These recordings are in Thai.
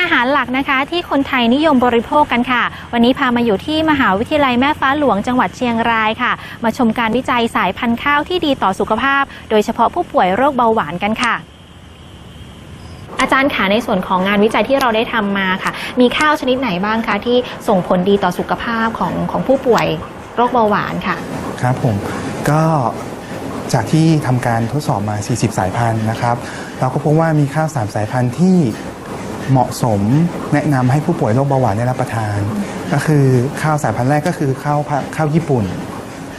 นะคะ ที่คนไทยนิยมบริโภคกันค่ะ วันนี้พามาอยู่ที่มหาวิทยาลัยแม่ฟ้าหลวงจังหวัดเชียงรายค่ะ มาชมการวิจัยสายพันธุ์ข้าวที่ดีต่อสุขภาพ โดยเฉพาะผู้ป่วยโรคเบาหวานกันค่ะ อาจารย์ค่ะในส่วนของงานวิจัยที่เราได้ทำมาค่ะ มีข้าวชนิดไหนบ้างคะที่ส่งผลดีต่อสุขภาพของของผู้ป่วยโรคเบาหวานค่ะ ครับผมก็จากที่ทำการทดสอบมา 40 สายพันธุ์นะครับ เราก็พบว่ามีข้าว 3 สายพันธุ์ที่ เหมาะสมแนะนำให้ผู้ป่วยโรคเบาหวานได้รับประทาน ก็คือข้าวสายพันธุ์แรกก็คือข้าวพะข้าวญี่ปุ่น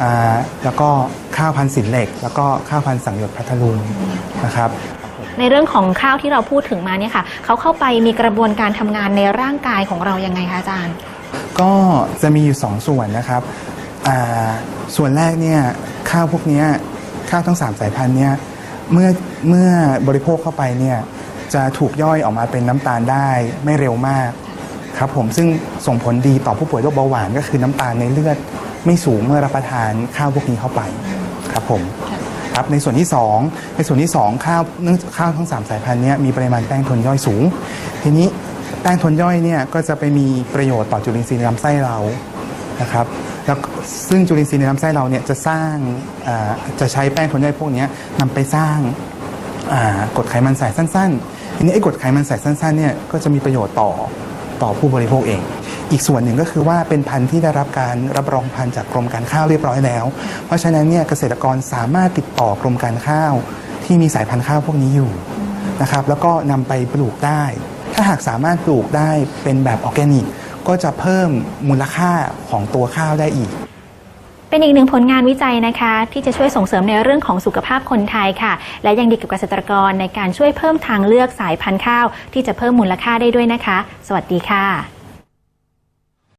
อ่าแล้วก็ข้าวพันธุ์สินเหล็ก แล้วก็ข้าวพันธุ์สังหยดพัทลุงนะครับในเรื่องของข้าวที่เราพูดถึงมาเนี่ยค่ะเขาเข้าไปมีกระบวนการทำงานในร่างกายของเรายังไงคะอาจารย์ ก็จะมีอยู่ 2 ส่วนนะครับอ่าส่วนแรกเนี่ยข้าวพวกเนี้ยข้าวทั้ง 3 สายพันธุ์เนี่ยเมื่อเมื่อบริโภคเข้าไปเนี่ย จะถูกย่อยออกมาเป็นน้ำตาลได้ไม่เร็วมากครับผมซึ่งส่งผลดีต่อผู้ป่วยโรคเบาหวานก็คือน้ำตาลในเลือดไม่สูงเมื่อรับประทานข้าวพวกนี้เข้าไปครับผมครับในส่วนที่ 2 ในส่วนที่ 2 ข้าวเนื่องข้าวทั้ง 3 สายพันธุ์นี้มีปริมาณแป้งทนย่อยสูง ทีนี้แป้งทนย่อยเนี่ยก็จะไปมีประโยชน์ต่อจุลินทรีย์ในลำไส้เรานะครับแล้วซึ่งจุลินทรีย์ในลำไส้เราเนี่ยจะสร้างจะใช้แป้งทนย่อยพวกนี้นำไปสร้างกรดไขมันสายสั้น ทีนี้ไอ้กรดไขมันสายสั้นๆเนี่ยก็จะมีประโยชน์ต่อต่อผู้บริโภคเอง อีกส่วนหนึ่งก็คือว่าเป็นพันธุ์ที่ได้รับการรับรองพันธุ์จากกรมการข้าวเรียบร้อยแล้ว เพราะฉะนั้นเนี่ยเกษตรกรสามารถติดต่อกรมการข้าว ที่มีสายพันธุ์ข้าวพวกนี้อยู่นะครับแล้วก็นำไปปลูกได้ ถ้าหากสามารถปลูกได้เป็นแบบออร์แกนิกก็จะเพิ่มมูลค่าของตัวข้าวได้อีก เป็นอีกหนึ่งผลงานวิจัยนะคะ ที่จะช่วยส่งเสริมในเรื่องของสุขภาพคนไทยค่ะ และยังดีกับเกษตรกรในการช่วยเพิ่มทางเลือกสายพันธุ์ข้าว ที่จะเพิ่มมูลค่าได้ด้วยนะคะ สวัสดีค่ะ